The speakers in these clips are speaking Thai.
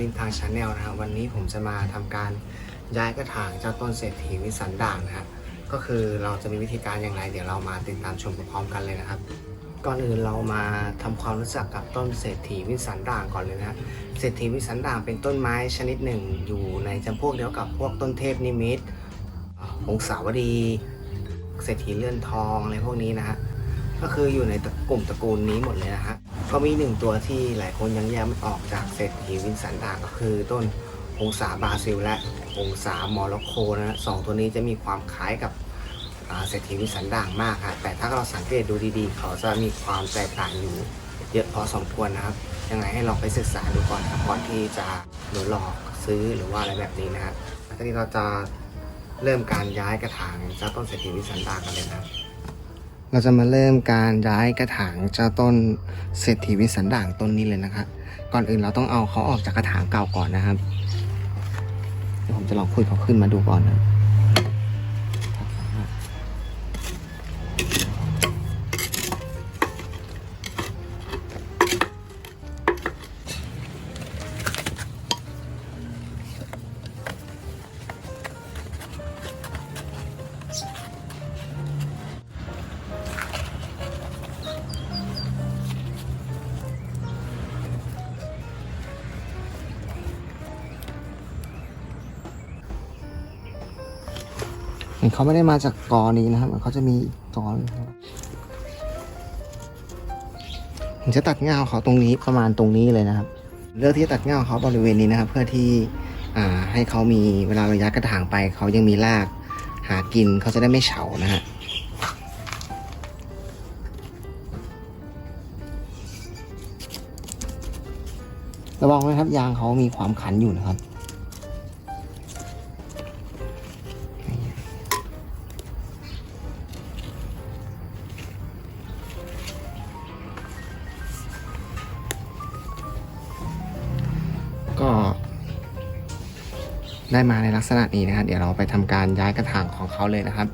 ริมทางชาแนลนะครับวันนี้ผมจะมาทำการย้ายกระถางเจ้าต้นเศรษฐีวิสันด่างนะครับก็คือเราจะมีวิธีการอย่างไร เดี๋ยวเรามาติดตามชมพร้อมกันเลยนะครับ ก่อนอื่นเรามาทำความรู้จักกับต้นเศรษฐีวิสันด่างก่อนเลยนะเศรษฐีวิสันด่างเป็นต้นไม้ชนิดหนึ่ง อยู่ในจำพวกเดียวกับพวกต้นเทพนิมิตรอ่าหงสาวดีเศรษฐีเลื่อนทองอะไรพวกนี้นะฮะก็คืออยู่ในกลุ่มตระกูลนี้หมดเลยนะฮะ ก็มีหนึ่งตัวที่หลายคนยังแยกไม่ออกจากเศรษฐีวินสันดาก็คือต้นองศาบราซิล และองศามอร็อกโกนะสองตัวนี้จะมีความคล้ายกับเศรษฐีวิสันด่างมากครับแต่ถ้าเราสังเกตดูดีๆ เขาจะมีความแตกต่างอยู่เยอะพอสมควรนะครับ ยังไงให้ลองไปศึกษาดูก่อนครับก่อนที่จะหรือหลอกซื้อหรือว่าอะไรแบบนี้นะครับแล้วทีนี้เราจะเริ่มการย้ายกระถางเจ้าต้นเศรษฐีวิสันด่างกันเลยนะครับ เราจะมาเริ่มการย้ายกระถางเจ้าต้นเศรษฐีวิสันด่างต้นนี้เลยนะครับก่อนอื่นเราต้องเอาเขาออกจากกระถางเก่าก่อนนะครับเดี๋ยวผมจะลองคุยเขาขึ้นมาดูก่อนนะ เห็นเขาไม่ได้มาจากกอนี้นะครับเขาจะมีอีกอนผมจะตัดเงาเขาตรงนี้ประมาณตรงนี้เลยนะครับ เลือกที่จะตัดเงาเขาบริเวณนี้นะครับ เพื่อที่ให้เขามีเวลาเรายัดกระถางไป เขายังมีรากหากินเขาจะได้ไม่เฉานะฮะระวังไว้ครับยางเขามีความขันอยู่นะครับ ก็ ได้มาในลักษณะนี้นะครับ เดี๋ยวเราไปทำการย้ายกระถางของเขาเลยนะครับ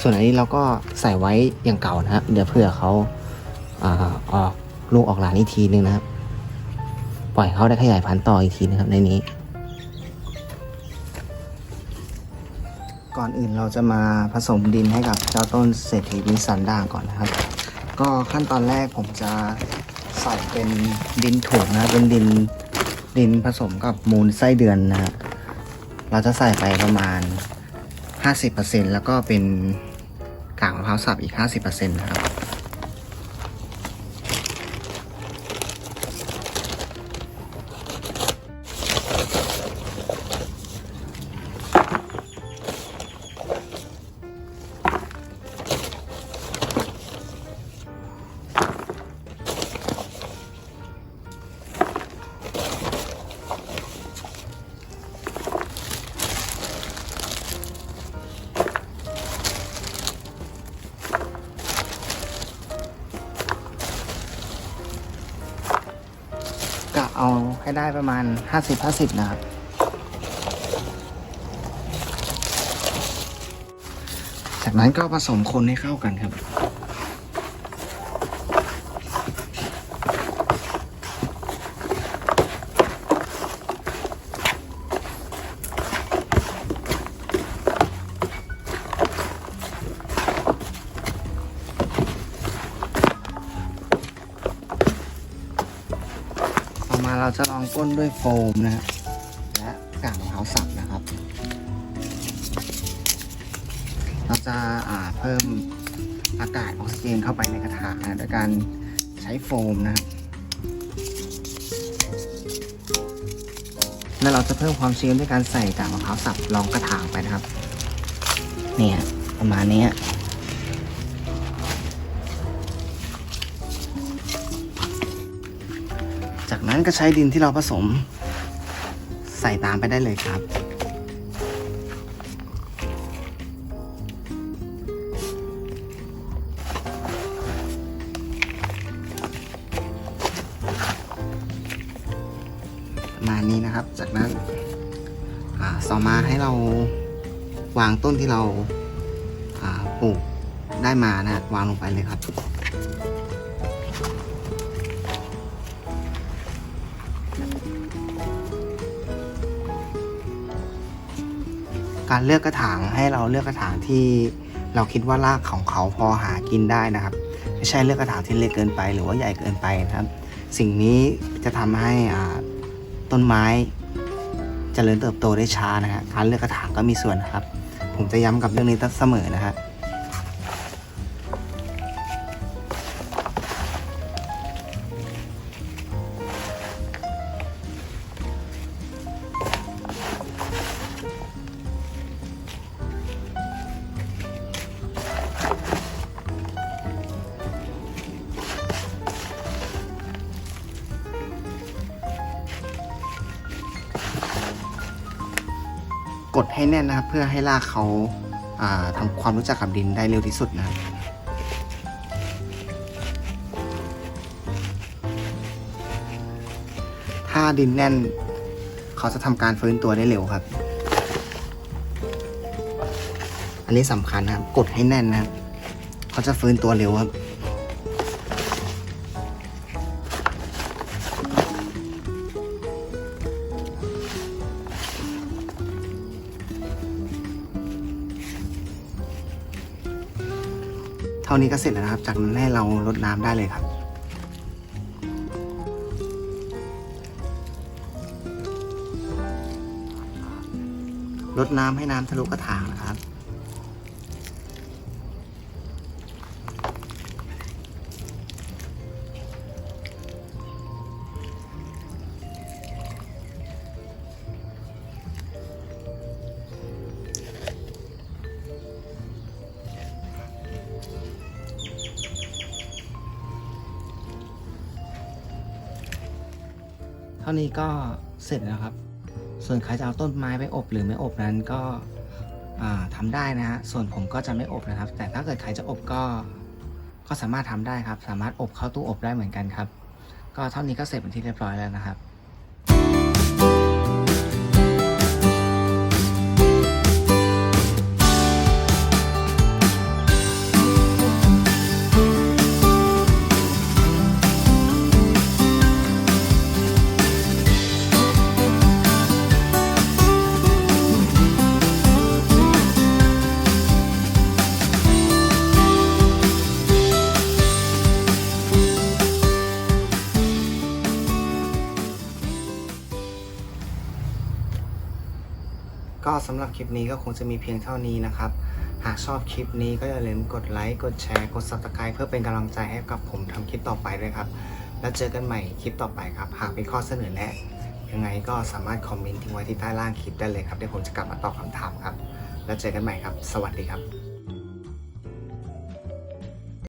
ส่วนอันนี้เราก็ใส่ไว้อย่างเก่านะครับ เดี๋ยวเผื่อเขาอออกลูกออกหลานอีกทีนึงนะครับ ปล่อยเขาได้ขยายพันธุ์ต่ออีกทีนะครับในนี้ ก่อนอื่นเราจะมาผสมดินให้กับเจ้าต้นเศรษฐีวิสันด่างก่อนนะครับ ก็ขั้นตอนแรกผมจะ ใส่เป็นดินถุงนะ เป็นดินดินผสมกับมูลไส้เดือนนะฮะเราจะใส่ไปประมาณ 50%แล้วก็เป็นกากมะพร้าวสับอีก 50%นะครับ ให้ได้ประมาณ 50-50 นะครับ จากนั้นก็ผสมคนให้เข้ากันครับ เราจะลองก้นด้วยโฟมนะฮะและกากมะพร้าวสับนะครับ เราจะอ่าเพิ่มอากาศออกซิเจนเข้าไปในกระถางนะโดยการใช้โฟมนะครับแล้วเราจะเพิ่มความชื้นด้วยการใส่กากมะพร้าวสับรองกระถางไปนะครับ เนี่ยประมาณนี้ จากนั้นก็ใช้ดินที่เราผสม ใส่ตามไปได้เลยครับประมาณนี้นะครับ จากนั้นอ่าต่อมาให้เราวางต้นที่เราปลูกได้มานะวางลงไปเลยครับ การเลือกกระถางให้เราเลือกกระถางที่เราคิดว่ารากของเขาพอหากินได้นะครับ ไม่ใช่เลือกกระถางที่เล็กเกินไป หรือว่าใหญ่เกินไปนะครับ สิ่งนี้จะทำให้อ่าต้นไม้เจริญเติบโตได้ช้านะฮะการเลือกกระถางก็มีส่วนนะครับ ผมจะย้ำกับเรื่องนี้เสมอนะฮะ กดให้แน่นนะครับ เพื่อให้รากเขาอ่าทำความรู้จักกับดินได้เร็วที่สุดนะครับถ้าดินแน่น เขาจะทำการฟื้นตัวได้เร็วครับ อันนี้สำคัญนะครับ กดให้แน่นนะครับ เขาจะฟื้นตัวเร็วครับ ท่านี้ก็เสร็จแล้วนะครับ จากนั้นให้เราลดน้ำได้เลยครับลดน้ำให้น้ำทะลุกระถางนะครับานี้ก็เสร็จแล้วครับ ส่วนใครจะเอาต้นไม้ไปอบหรือไม่อบนั้นก็ทำทำได้นะฮะ ส่วนผมก็จะไม่อบนะครับ แต่ถ้าเกิดใครจะอบก็ ก็สามารถทำได้ครับ สามารถอบเข้าตู้อบได้เหมือนกันครับ ก็เท่านี้ก็เสร็จเป็นที่เรียบร้อยแล้วนะครับ ก็สำหรับคลิปนี้ก็คงจะมีเพียงเท่านี้นะครับ หากชอบคลิปนี้ก็อย่าลืมกดไลค์ กดแชร์ กด subscribe เพื่อเป็นกำลังใจให้กับผมทำคลิปต่อไปด้วยครับ แล้วเจอกันใหม่คลิปต่อไปครับ หากมีข้อเสนอแนะยังไงก็สามารถคอมเมนต์ทิ้งไว้ที่ใต้ล่างคลิปได้เลยครับเดี๋ยวผมจะกลับมาตอบคำถามครับ แล้วเจอกันใหม่ครับ สวัสดีครับ